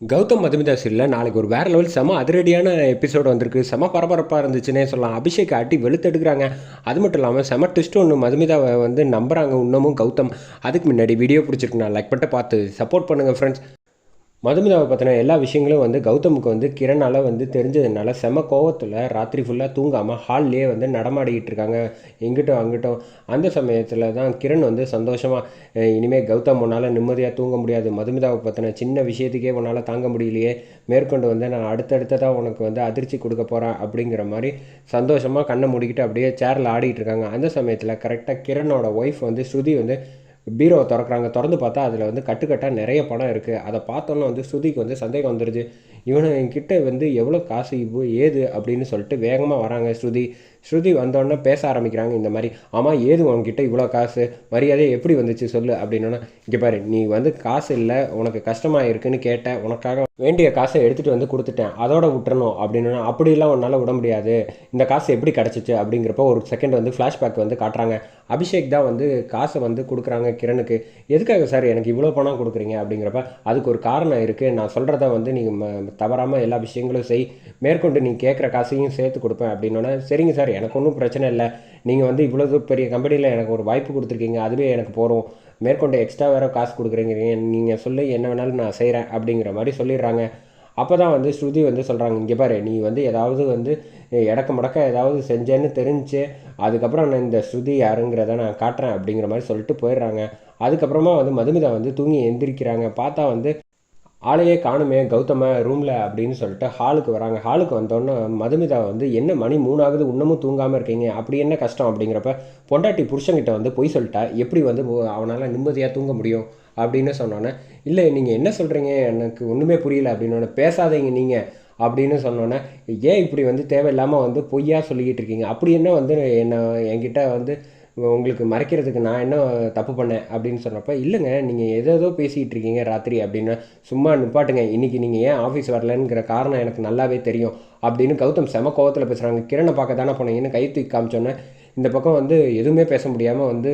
கௌதம் மதுமிதா சீரியலில் நாளைக்கு ஒரு வேறு லெவல் செம அதிரடியான எபிசோடு வந்திருக்கு. செம பரபரப்பாக இருந்துச்சுன்னே சொல்லலாம். அபிஷேக் ஆட்டி வெளுத்தெடுக்கிறாங்க அது மட்டும் இல்லாமல் செம ட்விஸ்ட் ஒன்று மதுமிதாவை வந்து நம்புகிறாங்க இன்னமும் கௌதம். அதுக்கு முன்னாடி வீடியோ பிடிச்சிருக்கு. நான் லைக் பண்ணிட்டு பார்த்து சப்போர்ட் பண்ணுங்கள் ஃப்ரெண்ட்ஸ் மதுமிதாவை பற்றின எல்லா விஷயங்களும் வந்து கௌதமுக்கு வந்து கிரணால் வந்து தெரிஞ்சதுனால செம கோவத்தில் ராத்திரி ஃபுல்லாக தூங்காமல் ஹால்லேயே வந்து நடமாடிக்கிட்டு இருக்காங்க. எங்கிட்டும் அங்கிட்டும் அந்த சமயத்தில் தான் கிரண் வந்து சந்தோஷமாக இனிமேல் கௌதம் உன்னால் நிம்மதியாக தூங்க முடியாது. மதுமிதாவை பற்றின சின்ன விஷயத்துக்கே உன்னால் தாங்க முடியலையே. மேற்கொண்டு வந்து நான் அடுத்தடுத்ததாக உனக்கு வந்து அதிர்ச்சி கொடுக்க போகிறேன் அப்படிங்கிற மாதிரி சந்தோஷமாக கண்ணை மூடிக்கிட்டு அப்படியே சேரில் ஆடிக்கிட்டு இருக்காங்க. அந்த சமயத்தில் கரெக்டாக கிரணோட ஒய்ஃப் வந்து ஸ்ருதி வந்து பீரோவை திறக்கிறாங்க. திறந்து பார்த்தா அதில் வந்து கட்டுக்கட்டாக நிறைய பணம் இருக்குது அதை பார்த்தோன்னே வந்து ஸ்ருதிக்கு வந்து சந்தேகம் வந்துடுது இவனு என்கிட்ட வந்து எவ்வளோ காசு இப்போ ஏது அப்படின்னு சொல்லிட்டு வேகமாக வராங்க ஸ்ருதி. ஸ்ருதி வந்தோடனே பேச ஆரம்பிக்கிறாங்க இந்த மாதிரி ஆமாம் ஏது உன்கிட்ட இவ்வளோ காசு? மரியாதை எப்படி வந்துச்சு சொல்லு? அப்படின்னா இங்கே பாரு நீ வந்து காசு இல்லை உனக்கு கஷ்டமாக இருக்குன்னு கேட்டேன் உனக்காக வேண்டிய காசை எடுத்துகிட்டு வந்து கொடுத்துட்டேன் அதோட விட்டுறணும். அப்படின்னா அப்படிலாம் உன்னால் விட முடியாது. இந்த காசு எப்படி கிடச்சிச்சு? அப்படிங்கிறப்ப ஒரு செகண்ட் வந்து ஃப்ளாஷ்பேக் வந்து காட்டுறாங்க. அபிஷேக் தான் வந்து காசை வந்து கொடுக்குறாங்க கிரணுக்கு. எதுக்காக சார் எனக்கு இவ்வளோ பணம் கொடுக்குறீங்க? அப்படிங்கிறப்ப அதுக்கு ஒரு காரணம் இருக்குது நான் சொல்கிறத வந்து நீங்கள் தவறாமல் எல்லா விஷயங்களும் செய். மேற்கொண்டு நீ கேட்குற காசையும் சேர்த்து கொடுப்பேன். அப்படின்னா சரிங்க சார் எனக்கு ஒன்றும் பிரச்சனை இல்லை. நீங்கள் வந்து இவ்வளோ பெரிய கம்பெனியில் எனக்கு ஒரு வாய்ப்பு கொடுத்துருக்கீங்க. அதுவே எனக்கு போகிறோம் மேற்கொண்டு எக்ஸ்ட்ரா வேறு காசு கொடுக்குறீங்க. நீங்கள் சொல்லி என்ன வேணாலும் நான் செய்கிறேன் அப்படிங்கிற மாதிரி சொல்லிடுறாங்க. அப்போ தான் வந்து ஸ்ருதி வந்து சொல்கிறாங்க இங்கே பாரு நீ வந்து ஏதாவது வந்து இடக்க முடக்க ஏதாவது செஞ்சேன்னு தெரிஞ்சு அதுக்கப்புறம் நான் இந்த ஸ்ருதி யாருங்கிறத நான் காட்டுறேன் அப்படிங்கிற மாதிரி சொல்லிட்டு போயிடுறாங்க. அதுக்கப்புறமா வந்து மதுமிதா வந்து தூங்கி எந்திரிக்கிறாங்க. பார்த்தா வந்து ஆளையே காணுமே கௌதம ரூமில் அப்படின்னு சொல்லிட்டு ஹாலுக்கு வராங்க. ஹாலுக்கு வந்தோன்னே மதுமிதா வந்து என்ன மணி மூணாவது இன்னமும் தூங்காமல் இருக்கீங்க. அப்படி என்ன கஷ்டம்? அப்படிங்கிறப்ப பொண்டாட்டி புருஷங்கிட்ட வந்து பொய் சொல்லிட்டா எப்படி வந்து அவனால் நிம்மதியாக தூங்க முடியும்? அப்படின்னு சொன்னோன்னே இல்லை நீங்கள் என்ன சொல்கிறீங்க எனக்கு ஒன்றுமே புரியல. அப்படின்னு பேசாதீங்க நீங்கள் அப்படின்னு சொன்னோன்னே ஏன் இப்படி வந்து தேவையில்லாமல் வந்து பொய்யா சொல்லிக்கிட்டு இருக்கீங்க? அப்படி என்ன வந்து என்ன என்கிட்ட வந்து உங்களுக்கு மறைக்கிறதுக்கு நான் என்ன தப்பு பண்ணேன் அப்படின்னு சொன்னப்போ இல்லைங்க நீங்கள் எதோ ஏதோ பேசிகிட்டு இருக்கீங்க ராத்திரி அப்படின்னு. சும்மா நிப்பாட்டுங்க. இன்றைக்கி நீங்கள் ஏன் ஆஃபீஸ் வரலங்கிற காரணம் எனக்கு நல்லாவே தெரியும். அப்படின்னு கௌதம் செம கோவத்தில் பேசுகிறாங்க கிரணை பார்க்க தானே போனீங்கன்னு கை தூக்கி காமிச்சோன்னே இந்த பக்கம் வந்து எதுவுமே பேச முடியாமல் வந்து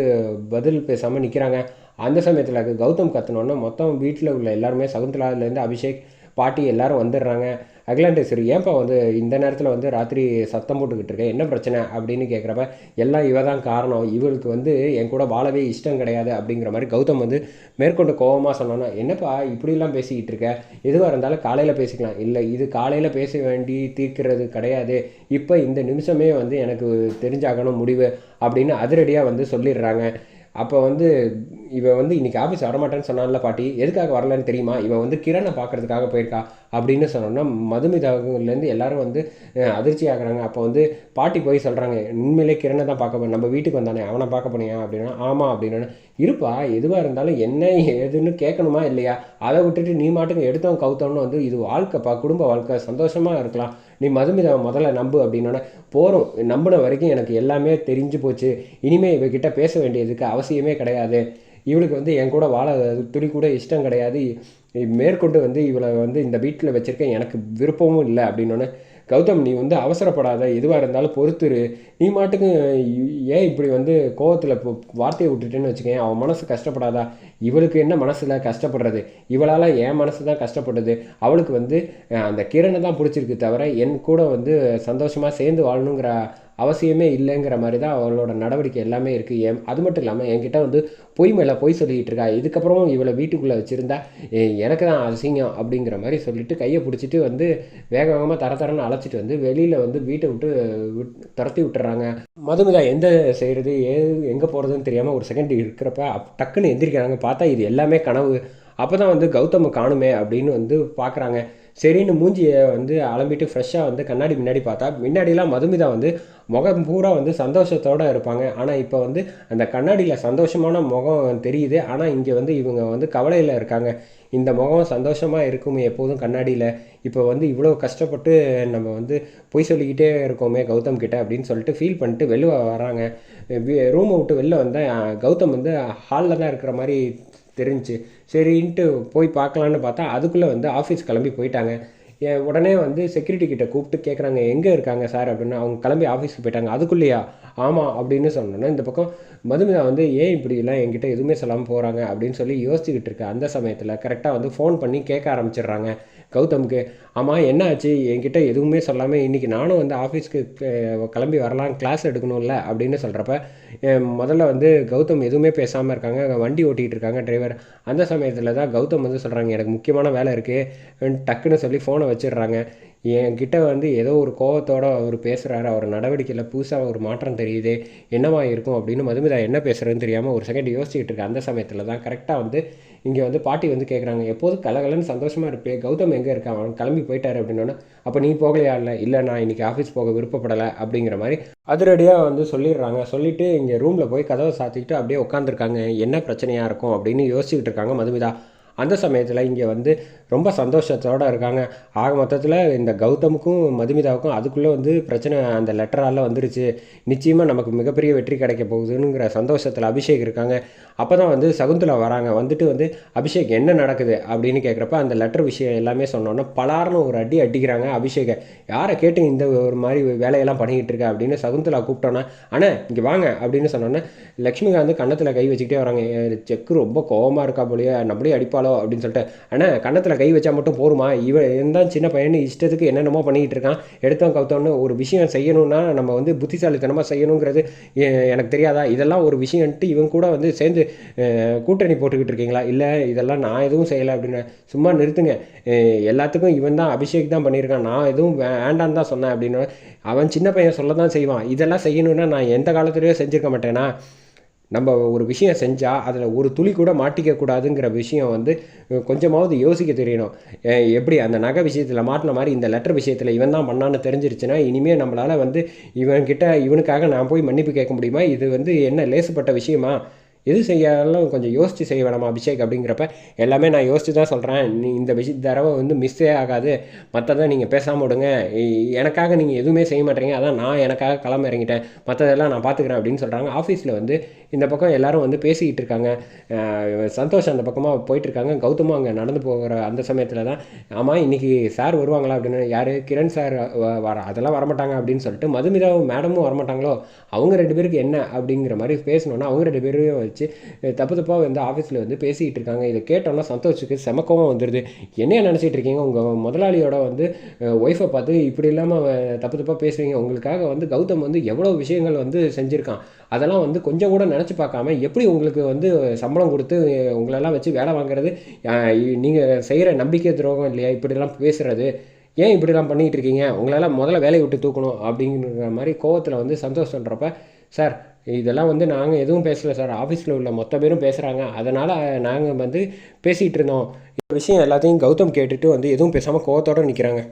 பதில் பேசாமல் நிற்கிறாங்க அந்த சமயத்தில் கௌதம் கத்துனோன்னே மொத்தம் வீட்டில் உள்ள எல்லாருமே சகுந்தலாலேருந்து அபிஷேக் பாட்டி எல்லாரும் வந்துடுறாங்க. அகிலாண்டேஸ்வரி ஏன்ப்பா வந்து இந்த நேரத்தில் வந்து ராத்திரி சத்தம் போட்டுக்கிட்டு இருக்கேன் என்ன பிரச்சனை? அப்படின்னு கேட்குறப்ப எல்லாம் இவ தான் காரணம். இவளுக்கு வந்து என் கூட வாழவே இஷ்டம் கிடையாது அப்படிங்கிற மாதிரி கௌதம் வந்து மேற்கொண்டு கோபமாக சொன்னோன்னா என்னப்பா இப்படிலாம் பேசிக்கிட்டு இருக்க? எதுவாக இருந்தாலும் காலையில் பேசிக்கலாம். இல்லை இது காலையில் பேச வேண்டி தீர்க்கிறது கிடையாது. இப்போ இந்த நிமிஷமே வந்து எனக்கு தெரிஞ்சாகணும் முடிவு. அப்படின்னு அதிரடியாக வந்து சொல்லிடுறாங்க. அப்போ வந்து இவன் வந்து இன்றைக்கி ஆஃபீஸ் வரமாட்டேன்னு சொன்னான்ல பாட்டி. எதுக்காக வரலன்னு தெரியுமா? இவன் வந்து கிரணை பார்க்குறதுக்காக போயிருக்கா அப்படின்னு சொன்னோன்னா மதுமிதாவுலேருந்து எல்லாரும் வந்து அதிர்ச்சி ஆகிறாங்க. அப்போ வந்து பாட்டி போய் சொல்கிறாங்க உண்மையிலே கிரணை தான் பார்க்க நம்ம வீட்டுக்கு வந்தானே அவனை பார்க்க போனியா? அப்படின்னா ஆமாம் அப்படின்னு இருப்பா எதுவாக இருந்தாலும் என்ன ஏதுன்னு கேட்கணுமா இல்லையா? அதை விட்டுட்டு நீ மாட்டுக்கு எடுத்தவன் கவுத்தவன்னு வந்து இது வாழ்க்கைப்பா குடும்ப வாழ்க்கை சந்தோஷமாக இருக்கலாம். நீ மதுமிதாவை முதல்ல நம்பு அப்படின்னோடனே போகிறோம் நம்பின வரைக்கும் எனக்கு எல்லாமே தெரிஞ்சு போச்சு. இனிமேல் இவகிட்ட பேச வேண்டியதுக்கு அவசியமே கிடையாது. இவளுக்கு வந்து என் கூட வாழ துளி கூட இஷ்டம் கிடையாது. மேற்கொண்டு வந்து இவளை வந்து இந்த வீட்டில் வச்சுருக்கேன் எனக்கு விருப்பமும் இல்லை அப்படின்னோடனே கௌதம் நீ வந்து அவசரப்படாத. எதுவாக இருந்தாலும் பொறுத்துரு. நீ மாட்டுக்கு ஏன் இப்படி வந்து கோவத்தில் இப்போ வார்த்தையை விட்டுட்டேன்னு வச்சுக்கேன் அவன் மனசு கஷ்டப்படாதா? இவளுக்கு என்ன மனசில் கஷ்டப்படுறது? இவளால் என் மனசு தான் கஷ்டப்படுது. அவளுக்கு வந்து அந்த கிரணை தான் பிடிச்சிருக்கு தவிர என் கூட வந்து சந்தோஷமாக சேர்ந்து வாழணுங்கிற அவசியமே இல்லைங்கிற மாதிரி தான் அவளோட நடவடிக்கை எல்லாமே இருக்குது ஏன் அது மட்டும் இல்லாமல் என்கிட்ட வந்து பொய் மேலே பொய் சொல்லிக்கிட்டு இருக்கா. இதுக்கப்புறமும் இவளை வீட்டுக்குள்ளே வச்சுருந்தா எனக்கு தான் அசிங்கம் அப்படிங்கிற மாதிரி சொல்லிவிட்டு கையை பிடிச்சிட்டு வந்து வேக வேகமாக தர தரன்னு அழைச்சிட்டு வந்து வெளியில் வந்து வீட்டை விட்டு துரத்தி விட்டுறாங்க. மதுமிதா எந்த செய்கிறது ஏ எங்கே போகிறதுன்னு தெரியாமல் ஒரு செகண்ட் இருக்கிறப்ப டக்குன்னு எந்திரிக்கிறாங்க. பார்த்தா இது எல்லாமே கனவு. அப்போ தான் வந்து கௌதம் காணுமே அப்படின்னு வந்து பார்க்குறாங்க சரின்னு மூஞ்சியை வந்து அலம்பிட்டு ஃப்ரெஷ்ஷாக வந்து கண்ணாடி முன்னாடி பார்த்தா முன்னாடிலாம் மதுமிதா வந்து முகம் பூரா வந்து சந்தோஷத்தோடு இருப்பாங்க. ஆனால் இப்போ வந்து அந்த கண்ணாடியில் சந்தோஷமான முகம் தெரியுது. ஆனால் இங்கே வந்து இவங்க வந்து கவலையில் இருக்காங்க. இந்த முகம் சந்தோஷமாக இருக்குமே எப்போதும் கண்ணாடியில். இப்போ வந்து இவ்வளோ கஷ்டப்பட்டு நம்ம வந்து பொய் சொல்லிக்கிட்டே இருக்கோமே கௌதம் கிட்ட அப்படின்னு சொல்லிட்டு ஃபீல் பண்ணிட்டு வெளில வராங்க. ரூமை விட்டு வெளில வந்தால் கௌதம் வந்து ஹாலில் தான் இருக்கிற மாதிரி தெரிஞ்சு. சரின்ட்டு போய் பார்க்கலான்னு பார்த்தா அதுக்குள்ளே வந்து ஆஃபீஸ் கிளம்பி போயிட்டாங்க. உடனே வந்து செக்யூரிட்டி கிட்ட கூப்பிட்டு கேட்குறாங்க எங்கே இருக்காங்க சார் அப்படின்னு. அவங்க கிளம்பி ஆஃபீஸ்க்கு போயிட்டாங்க. அதுக்குள்ளேயா? ஆமாம் அப்படின்னு சொன்னோன்னா இந்த பக்கம் மதுமிதா வந்து ஏன் இப்படிலாம் என்கிட்ட எதுவுமே சொல்லாமல் போகிறாங்க அப்படின்னு சொல்லி யோசிச்சுக்கிட்டு இருக்கு அந்த சமயத்தில் கரெக்டாக வந்து ஃபோன் பண்ணி கேட்க ஆரம்பிச்சிடுறாங்க. கௌதமுக்கு ஆமாம் என்ன ஆச்சு என்கிட்ட எதுவுமே சொல்லாமல் இன்றைக்கி நானும் வந்து ஆஃபீஸ்க்கு கிளம்பி வரலாம் கிளாஸ் எடுக்கணும்ல? அப்படின்னு சொல்கிறப்ப முதல்ல வந்து கௌதம் எதுவுமே பேசாமல் இருக்காங்க. வண்டி ஓட்டிகிட்டு இருக்காங்க டிரைவர் அந்த சமயத்தில் தான் கௌதம் வந்து சொல்கிறாங்க எனக்கு முக்கியமான வேலை இருக்குது டக்குன்னு சொல்லி ஃபோனை வச்சிடுறாங்க. என்கிட்ட வந்து ஏதோ ஒரு கோவத்தோடு அவர் பேசுகிறாரு அவர் நடவடிக்கையில் புதுசாக ஒரு மாற்றம் தெரியுது என்னவா இருக்கும் அப்படின்னு மதுமிதா என்ன பேசுகிறேன்னு தெரியாமல் ஒரு செகண்ட் யோசிச்சுட்டு இருக்கு. அந்த சமயத்தில் தான் கரெக்டாக வந்து இங்கே வந்து பாட்டி வந்து கேட்குறாங்க எப்போதும் கலகலன்னு சந்தோஷமாக இருப்பே கௌதம் எங்கே இருக்கான் அவன் கிளம்பி போயிட்டாரு அப்படின்னோடனே அப்போ நீ போகலையா? இல்லை இல்லை நான் இன்றைக்கி ஆஃபீஸ் போக விருப்பப்படலை அப்படிங்கிற மாதிரி அதிரடியாக வந்து சொல்லிடுறாங்க. சொல்லிவிட்டு இங்கே ரூமில் போய் கதவை சாத்திக்கிட்டு அப்படியே உட்காந்துருக்காங்க என்ன பிரச்சனையாக இருக்கும்? அப்படின்னு யோசிச்சுக்கிட்டு இருக்காங்க மதுமிதா. அந்த சமயத்தில் இங்கே வந்து ரொம்ப சந்தோஷத்தோடு இருக்காங்க. ஆக மொத்தத்தில் இந்த கௌதமுக்கும் மதுமிதாவுக்கும் அதுக்குள்ளே வந்து பிரச்சனை அந்த லெட்டரால் வந்துருச்சு. நிச்சயமாக நமக்கு மிகப்பெரிய வெற்றி கிடைக்க போகுதுங்கிற சந்தோஷத்தில் அபிஷேக் இருக்காங்க. அப்போ தான் வந்து சகுந்தலா வராங்க. வந்துட்டு வந்து அபிஷேக் என்ன நடக்குது? அப்படின்னு கேட்குறப்ப அந்த லெட்டர் விஷயம் எல்லாமே சொன்னோன்னா பலார்னு ஒரு அடி அடிக்கிறாங்க அபிஷேகை. யாரை கேட்டு இந்த ஒரு மாதிரி வேலையெல்லாம் பண்ணிக்கிட்டு இருக்க? அப்படின்னு சகுந்தலா கூப்பிட்டோன்னா அண்ணே இங்கே வாங்க. அப்படின்னு சொன்னோன்னே லக்ஷ்மிகாந்த் கன்னத்தில் கை வச்சுக்கிட்டே வராங்க. செக்கு ரொம்ப கோவமாக இருக்கா போலியே. நம்மளே அடிப்பாள்? அப்படின்னு சொல்லிட்டு அண்ணா கன்னத்தில் கை வச்சா மட்டும் போருமா? இவன் தான் சின்ன பையன் இஷ்டத்துக்கு என்னென்னமோ பண்ணிக்கிட்டு இருக்கான். எடுத்தோம் கவுத்தோன்னு ஒரு விஷயம் செய்யணும்னா நம்ம வந்து புத்திசாலித்தனமாக செய்யணுங்கிறது எனக்கு தெரியாதா? இதெல்லாம் ஒரு விஷயம்ட்டு இவன் கூட வந்து சேர்ந்து கூட்டணி போட்டுக்கிட்டு இருக்கீங்களா? இல்லை இதெல்லாம் நான் எதுவும் செய்யலை அப்படின்னு. சும்மா நிறுத்துங்க. எல்லாத்துக்கும் இவன் தான் அபிஷேக் தான் பண்ணியிருக்கான். நான் எதுவும் வேண்டான்னு தான் சொன்னேன் அப்படின்னு. அவன் சின்ன பையன் சொல்ல தான் செய்வான். இதெல்லாம் செய்யணும்னா நான் எந்த காலத்துலேயும் செஞ்சுருக்க மாட்டேனா? நம்ம ஒரு விஷயம் செஞ்சால் அதில் ஒரு துளி கூட மாட்டிக்க கூடாதுங்கிற விஷயம் வந்து கொஞ்சமாவது யோசிக்க தெரியணும். எப்படி அந்த நகை விஷயத்தில் மாட்டின மாதிரி இந்த லெட்டர் விஷயத்தில் இவன் தான் பண்ணான்னு தெரிஞ்சிருச்சுன்னா இனிமேல் நம்மளால் வந்து இவன்கிட்ட இவனுக்காக நான் போய் மன்னிப்பு கேட்க முடியுமா? இது வந்து என்ன லேசுப்பட்ட விஷயமா? எது செய்யாலும் கொஞ்சம் யோசித்து செய்ய வேணாமா அபிஷேக் அப்படிங்கிறப்ப எல்லாமே நான் யோசித்து தான் சொல்கிறேன் நீ இந்த விஷய தடவை வந்து மிஸ்ஸே ஆகாது. மற்றதை நீங்கள் பேசாமல் விடுங்க. எனக்காக நீங்கள் எதுவுமே செய்ய மாட்டீங்க. அதான் நான் எனக்காக கிளம்ப இறங்கிட்டேன். மற்றதெல்லாம் நான் பார்த்துக்கிறேன் அப்படின்னு சொல்கிறாங்க ஆஃபீஸில் வந்து இந்த பக்கம் எல்லாரும் வந்து பேசிக்கிட்டு இருக்காங்க. சந்தோஷ் அந்த பக்கமாக போயிட்டுருக்காங்க கௌதமும் அங்கே நடந்து போகிற அந்த சமயத்தில் தான் ஆமாம் இன்றைக்கி சார் வருவாங்களா? அப்படின்னு யார்? கிரண் சார் வர அதெல்லாம் வரமாட்டாங்க. அப்படின்னு சொல்லிட்டு மதுமிதாவும் மேடமும் வரமாட்டாங்களோ? அவங்க ரெண்டு பேருக்கு என்ன? அப்படிங்கிற மாதிரி பேசணுன்னா அவங்க ரெண்டு பேரும் வச்சு தப்பு தப்பாக வந்து ஆஃபீஸில் வந்து பேசிக்கிட்டு இருக்காங்க. இதை கேட்டோம்னா சந்தோஷத்துக்கு செமக்கவும் வந்துடுது என்ன நினச்சிட்டு இருக்கீங்க? உங்கள் முதலாளியோட வந்து ஒய்ஃபை பார்த்து இப்படி இல்லாமல் தப்பு தப்பாக பேசுவீங்க உங்களுக்காக வந்து கௌதம் வந்து எவ்வளோ விஷயங்கள் வந்து செஞ்சுருக்கான். அதெல்லாம் வந்து கொஞ்சம் கூட நினச்சி பார்க்காம எப்படி உங்களுக்கு வந்து சம்பளம் கொடுத்து உங்களெல்லாம் வச்சு வேலை வாங்குறது? நீங்கள் செய்கிற நம்பிக்கை துரோகம் இல்லையா? இப்படிலாம் பேசுகிறது ஏன் இப்படிலாம் பண்ணிகிட்டு இருக்கீங்க உங்களெல்லாம் முதல்ல வேலையை விட்டு தூக்கணும் அப்படிங்கிற மாதிரி கோவத்தில் வந்து சந்தோஷன்றப்ப சார் இதெல்லாம் வந்து நாங்கள் எதுவும் பேசலை சார். ஆஃபீஸில் உள்ள மொத்த பேரும் பேசுகிறாங்க அதனால் நாங்கள் வந்து பேசிகிட்டு இருந்தோம். இந்த விஷயம் எல்லாத்தையும் கௌதம் கேட்டுட்டு வந்து எதுவும் பேசாமல் கோவத்தோடு நிற்கிறாங்க